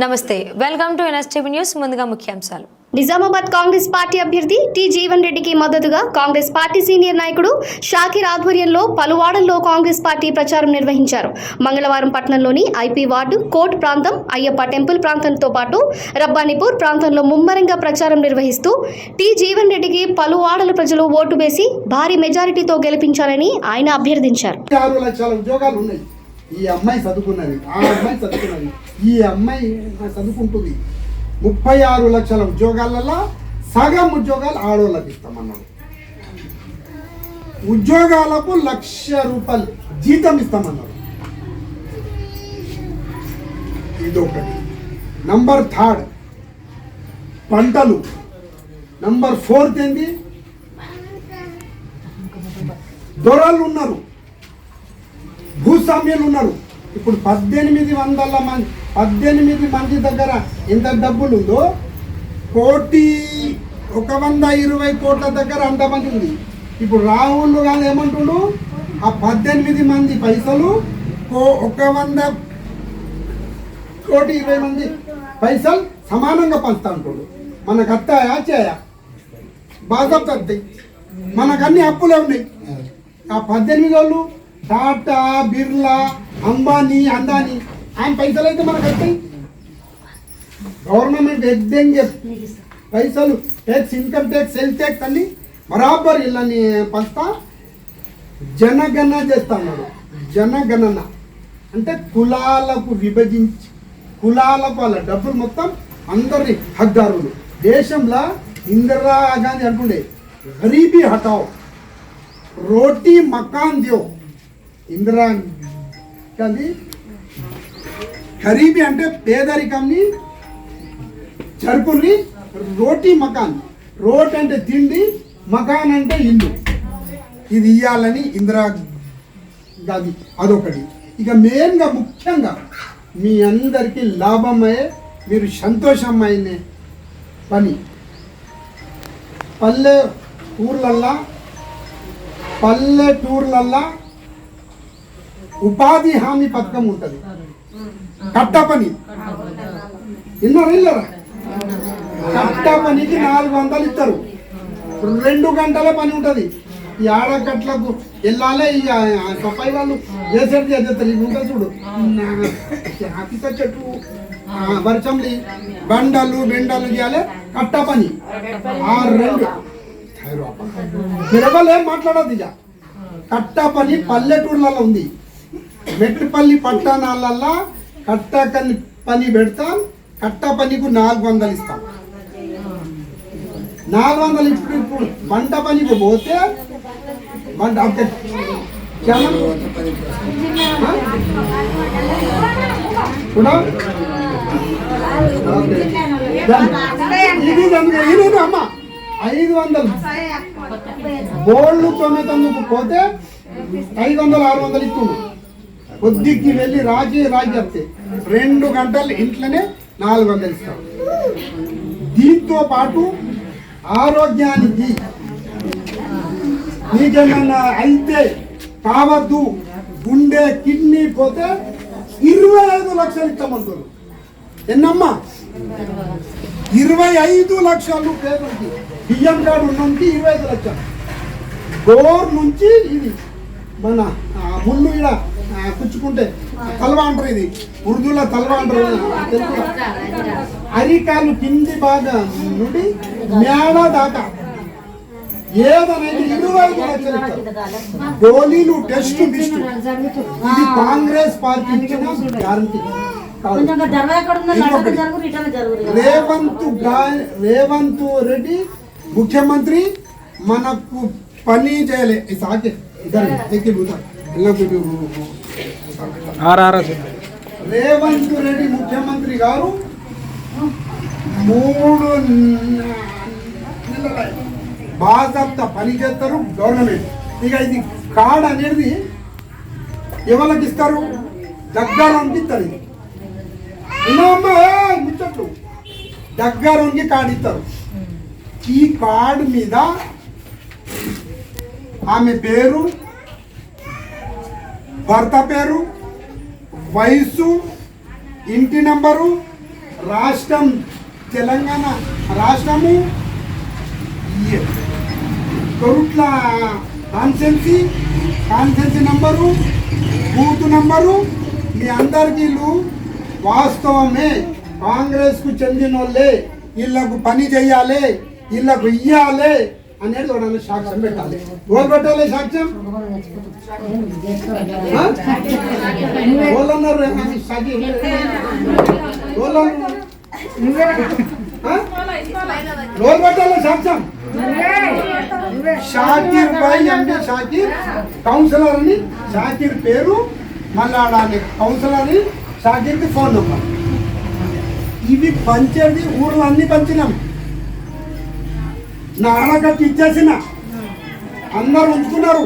నమస్తే welcome to NSTV news ముందుగా ముఖ్యాంశాలు. నిజామాబాద్ కాంగ్రెస్ పార్టీ అభ్యర్థి టి జీవన్ రెడ్డికి మద్దతుగా కాంగ్రెస్ పార్టీ సీనియర్ నాయకుడు షాకిర్ ఆధ్వర్యంలో పలువాడల్లో కాంగ్రెస్ పార్టీ ప్రచారం నిర్వహించారు. మంగళవారం పట్టణంలోని ఐపీ వార్డు కోట్ ప్రాంతం అయ్యప్ప టెంపుల్ ప్రాంతంతో పాటు రబ్బానిపూర్ ప్రాంతంలో ముమ్మరంగా ప్రచారం నిర్వహిస్తూ టి జీవన్ రెడ్డికి పలువాడల ప్రజలు ఓటు వేసి భారీ మెజారిటీతో గెలిపించాలని ఆయన అభ్యర్థించారు. ఈ అమ్మాయి చదువుకున్నది ఆ అమ్మాయి చదువుకున్నది ఈ అమ్మాయి చదువుకుంటుంది. ముప్పై ఆరు లక్షల ఉద్యోగాలలో సగం ఉద్యోగాలు ఆడవాళ్ళకి ఇస్తామన్నాడు. ఉద్యోగాలకు లక్ష రూపాయలు జీతం ఇస్తామన్నారు ఇదొకటి. నంబర్ థర్డ్ పంటలు. నంబర్ ఫోర్త్ ఏంది? దొరలు ఉన్నారు. భూస్వామ్యులు ఉన్నారు. ఇప్పుడు పద్దెనిమిది వందల మంది పద్దెనిమిది మంది దగ్గర ఎంత డబ్బులు ఉందో కోటి ఒక వంద ఇరవై కోట్ల దగ్గర అంతమంది ఉంది. ఇప్పుడు రాహుల్ గాంధీ ఏమంటుండు? ఆ పద్దెనిమిది మంది పైసలు కో ఒక వంద కోటి ఇరవై మంది పైసలు సమానంగా పంచుతా అంటుండు మనకు అత్తాయా చేయా బాధపడి మనకు అన్ని అప్పులే ఉన్నాయి. ఆ పద్దెనిమిది వాళ్ళు టాటా బిర్లా అంబానీ అందానీ. ఆయన పైసలు అయితే మనకు వస్తాయి. గవర్నమెంట్ ఎగ్దెంగే పైసలు. Tax income tax sale tax అన్ని బరాబర్ ఇళ్ళని పంచుతా. జనగణన చేస్తా అన్నాడు. జనగణన. అంటే కులాలకు విభజించి కులాలకు వాళ్ళ డబ్బులు మొత్తం అందరి హద్దారులు దేశంలో ఇందిరా గాంధీ అంటుండే గరీబీ హటావ్ రోటీ మకాన్ దేవ్. ఇందిరా గాంధీ. గరీబీ అంటే పేదరికంని జరుపుని రోటీ మకాన్. రోట్ అంటే తిండి మకాన్ అంటే ఇల్లు. ఇది ఇయ్యాలని ఇందిరా గాంధీ అదొకటి. ఇక మెయిన్గా ముఖ్యంగా మీ అందరికీ లాభమయ్యే మీరు సంతోషమైన పని. పల్లె ఊర్లల్లా పల్లెటూర్లల్లా ఉపాధి హామీ పథకం ఉంటుంది. కట్ట పని విన్నారా ఇల్లరా కట్ట పనికి నాలుగు వందలు ఇస్తారు రెండు గంటల పని ఉంటుంది. ఈ ఆడకట్లకు వెళ్ళాలి ఈ సఫాయి వాళ్ళు చేసేది చేసేస్తారు. ఇవి ఉంటుంది చూడు. ఆఫీస చెట్టు ఆ, వర్షంలి బండలు బెండలు చేయాలి కట్ట పని ఆ రెండు. తిరగలేం మాట్లాడదు ఇక. కట్ట పని పల్లెటూర్లలో ఉంది. మెట్టుపల్లి పట్టణాలల్లో కట్ట కని పని పెడతాం కట్ట పనికి నాలుగు వందలు ఇస్తాం. నాలుగు వందలు ఇప్పుడు ఇప్పుడు పంట పనికి పోతే పంట అంటే చాలా ఇది ఇది అమ్మ? ఐదు వందలు. బోళ్ళు తొమ్మిది పోతే ఐదు వందలు ఆరు వందలు ఇస్తున్నాం కొద్దికి వెళ్ళి రాజీ రాజీ చెప్తే రెండు గంటలు ఇంట్లోనే నాలుగు వందలు ఇస్తాం. దీంతో పాటు ఆరోగ్యానికి నీకేమన్నా అయితే కావద్దు. గుండె కిడ్నీ పోతే ఇరవై ఐదు లక్షలు ఇస్తామంటారు ఎన్నమ్మా? ఇరవై ఐదు లక్షలు పేదలకి. బియ్యం కార్డు ఉన్నందుకు ఇరవై ఐదు లక్షలు. గోర్ నుంచి ఇది మన ముళ్ళు ఇలా కుచ్చుకుంటే తలవా అంటారు ఇది. ఉర్దూలో తలవా అంటారు. అరికాలు కింది బాగా నుండి మేడ దాకా. ఏదనేది ఇరవై ఐదు లక్షలు ఇస్తారు. గోళీలు టెస్ట్ లిస్ట్. ఇది కాంగ్రెస్ పార్టీ ఇచ్చిన గ్యారంటీ. రేవంత్ గా- రేవంత్ రెడ్డి ముఖ్యమంత్రి మనకు పని చేయలే. సాకే ఇద్దరు. ఎక్కి కూర్చో. ఇలా రేవంత్ రెడ్డి ముఖ్యమంత్రి గారు మూడు నెలల పని చేస్తారు గవర్నమెంట్. ఇక ఇది కార్డ్ అనేది ఎవరికి ఇస్తారు? దగ్గరంకి ఇస్తారు ఇది. విన్నావమ్మా? ముచ్చట్లు. దగ్గరంకి కార్డు ఇస్తారు. ఈ కార్డు మీద ఆమె పేరు భర్త పేరు వయసు ఇంటి నెంబరు రాష్ట్రం తెలంగాణ రాష్ట్రము ఈ Koratla constituency constituency number booth number మీ అందరికీ వాస్తవమే. కాంగ్రెస్కు చెందిన వాళ్ళే వీళ్ళకు పని చేయాలి వీళ్ళకు ఇయ్యాలి. అనేది ఎవడన్నా సాక్ష్యం పెట్టాలి. ఎవరు పెట్టాలి సాక్ష్యం? ఆ? ఎవరన్నారు సాక్ష్యం? ఆ? ఎవరు పెట్టాలి సాక్ష్యం. షాకీర్ భాయ్ అంటే షాకీర్ కౌన్సిలర్ అని షాకీర్ పేరు మళ్ళా కౌన్సిలర్ అని షాకీర్కి ఫోన్ నెంబర్. ఇవి పంచేది ఊర్లో అన్ని పంచినాం. నా ఆనకట్టు ఇచ్చేసిన. అందరు ఉంచుకున్నారు.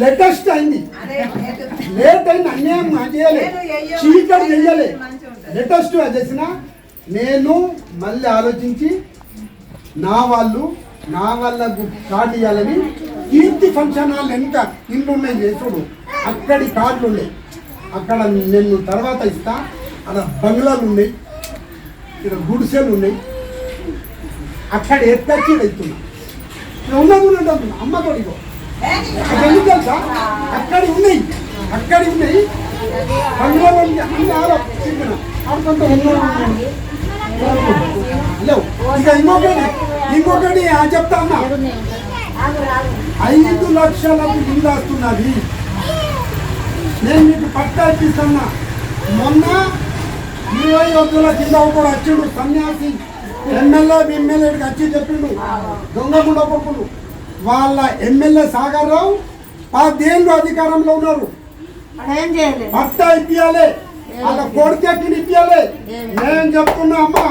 లేటెస్ట్ అయింది. లేట్ అయిన అన్యాయం నా చేయలే. చీకటి చెయ్యలే. లేటెస్ట్ చేసిన నేను మళ్ళీ ఆలోచించి నా వాళ్ళు నా వల్ల కార్డు ఇవ్వాలని కీర్తి ఫంక్షన్ హాల్ వెనుక ఇల్లు ఉన్నాయి చేసుడు అక్కడి కార్డులు ఉన్నాయి. అక్కడ నేను తర్వాత ఇస్తా. అక్కడ బంగ్లాలు ఉన్నాయి. ఇక్కడ గుడిసెలు ఉన్నాయి. అక్కడ ఎత్తచ్చి వెళ్తున్నా ఉన్నది ఉన్నట్టు అంటున్నా అమ్మ? కొడిగో అక్కడ ఎందుకు తెలుసా? అక్కడ ఉన్నాయి. అక్కడ ఉన్నాయి. బంగ్లాలు అన్ని ఆరో చెప్పిన ఉన్నాడు హలో ఇంకొకటి ఐదు లక్షలకు ఇల్లు వస్తున్నది నేను మీకు పట్టా ఇప్పిస్తున్నా మొన్న ఇరవై వద్దుల కింద ఒకడు వచ్చిండు సన్యాసి. ఎమ్మెల్యే ఎమ్మెల్యేకి వచ్చి చెప్పిండు. దొంగగుండ కొడుకులు. వాళ్ళ ఎమ్మెల్యే సాగర్ రావు పదేళ్ళు అధికారంలో ఉన్నారు. పట్టా ఇప్పియాలి. వాళ్ళ కొడుకెక్కి ఇప్పియాలి నేను చెప్తున్నా అమ్మా.